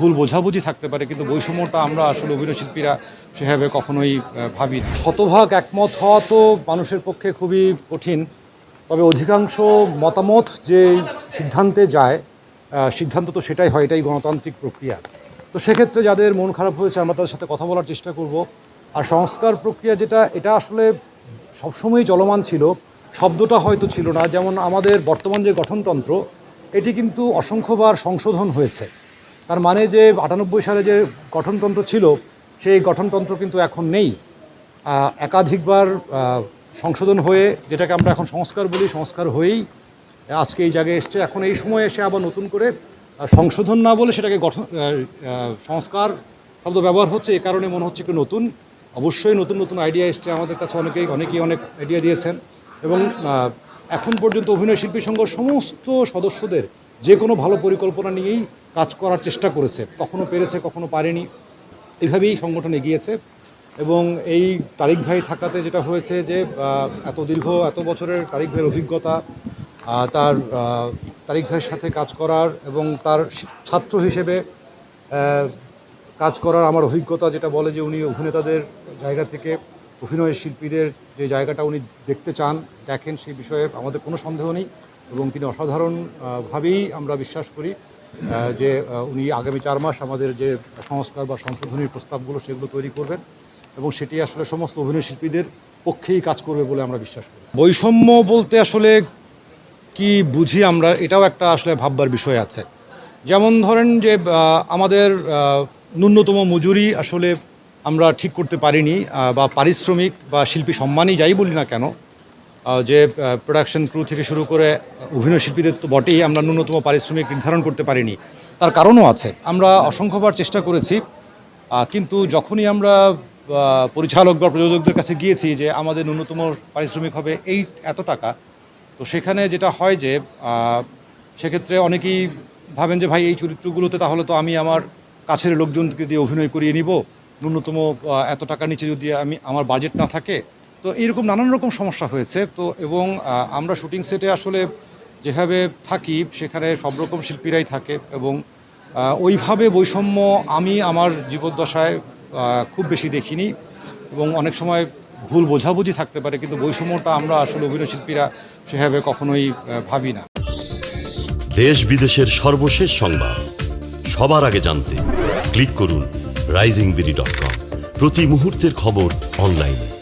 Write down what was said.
ভুল বোঝাবুঝি থাকতে পারে, কিন্তু বৈষম্যটা আমরা আসলে অভিনয় শিল্পীরা সেভাবে কখনোই ভাবি। শতভাগ একমত হওয়া তো মানুষের পক্ষে খুবই কঠিন, তবে অধিকাংশ মতামত যে সিদ্ধান্তে যায় সিদ্ধান্ত তো সেটাই হয়, এটাই গণতান্ত্রিক প্রক্রিয়া। তো সেক্ষেত্রে যাদের মন খারাপ হয়েছে, আমরা তাদের সাথে কথা বলার চেষ্টা করব। আর সংস্কার প্রক্রিয়া যেটা, এটা আসলে সবসময়ই চলমান ছিল, শব্দটা হয়তো ছিল না। যেমন আমাদের বর্তমান যে গঠনতন্ত্র, এটি কিন্তু অসংখ্যবার সংশোধন হয়েছে। তার মানে যে আটানব্বই সালে যে গঠনতন্ত্র ছিল, সেই গঠনতন্ত্র কিন্তু এখন নেই। একাধিকবার সংশোধন হয়ে যেটাকে আমরা এখন সংস্কার বলি, সংস্কার হয়েই আজকে এই জায়গায় এসছে। এখন এই সময় এসে আবার নতুন করে সংশোধন না বলে সেটাকে গঠন সংস্কার শব্দ ব্যবহার হচ্ছে। এ কারণে মনে হচ্ছে একটু নতুন। অবশ্যই নতুন নতুন আইডিয়া এসছে। আমাদের কাছে অনেকেই অনেকেই অনেক আইডিয়া দিয়েছেন। এবং এখন পর্যন্ত অভিনয় শিল্পী সংঘ সমস্ত সদস্যদের যে কোনো ভালো পরিকল্পনা নিয়েই কাজ করার চেষ্টা করেছে। কখনো পেরেছে, কখনো পারেনি। এভাবেই সংগঠন এগিয়েছে এবং এই তারিক ভাই থাকাতে যেটা হয়েছে যে এত দীর্ঘ, এত বছরের তারিক ভাইয়ের অভিজ্ঞতা তার তারিক ভাইয়ের সাথে কাজ করার এবং তার ছাত্র হিসেবে কাজ করার আমার অভিজ্ঞতা যেটা বলে যে, উনি অভিনেতাদের জায়গা থেকে অভিনয় শিল্পীদের যে জায়গাটা উনি দেখতে চান, দেখেন সেই বিষয়ে আমাদের কোনো সন্দেহ নেই। এবং তিনি অসাধারণভাবেই আমরা বিশ্বাস করি যে উনি আগামী চার মাস আমাদের যে সংস্কার বা সংশোধনীর প্রস্তাবগুলো সেগুলো তৈরি করবেন এবং সেটি আসলে সমস্ত অভিনয় শিল্পীদের পক্ষেই কাজ করবে বলে আমরা বিশ্বাস করি। বৈষম্য বলতে আসলে কি বুঝি আমরা, এটাও একটা আসলে ভাববার বিষয় আছে। যেমন ধরেন যে আমাদের ন্যূনতম মজুরি আসলে আমরা ঠিক করতে পারিনি বা পারিশ্রমিক বা শিল্পী সম্মানই যাই বলি না কেন যে প্রোডাকশন ক্রু থেকে শুরু করে অভিনয় শিল্পীদের তো বটেই, আমরা ন্যূনতম পারিশ্রমিক নির্ধারণ করতে পারিনি। তার কারণও আছে। আমরা অসংখ্যবার চেষ্টা করেছি কিন্তু যখনই আমরা পরিচালক বা প্রযোজকদের কাছে গিয়েছি যে আমাদের ন্যূনতম পারিশ্রমিক হবে এই, এত টাকা, তো সেখানে যেটা হয় যে সেক্ষেত্রে অনেকেই ভাবেন যে, ভাই, এই চরিত্রগুলোতে তাহলে তো আমি আমার কাছের লোকজনকে দিয়ে অভিনয় করিয়ে নিব। ন্যূনতম এত টাকার নিচে যদি আমি, আমার বাজেট না থাকে তো এইরকম নানান রকম সমস্যা হয়েছে। তো এবং আমরা শুটিং সেটে আসলে যেভাবে থাকি, সেখানে সব রকম শিল্পীরাই থাকে এবং ওইভাবে বৈষম্য আমি আমার জীবদ্দশায় খুব বেশি দেখিনি এবং অনেক সময় ভুল বোঝাবুঝি থাকতে পারে, কিন্তু বৈষম্যটা আমরা আসলে অভিনয় শিল্পীরা সেভাবে কখনোই ভাবি না। দেশ বিদেশের সর্বশেষ সংবাদ। সবার আগে জানতে ক্লিক করুন রাইজিং বিডি ডট কম। প্রতি মুহূর্তের খবর অনলাইনে।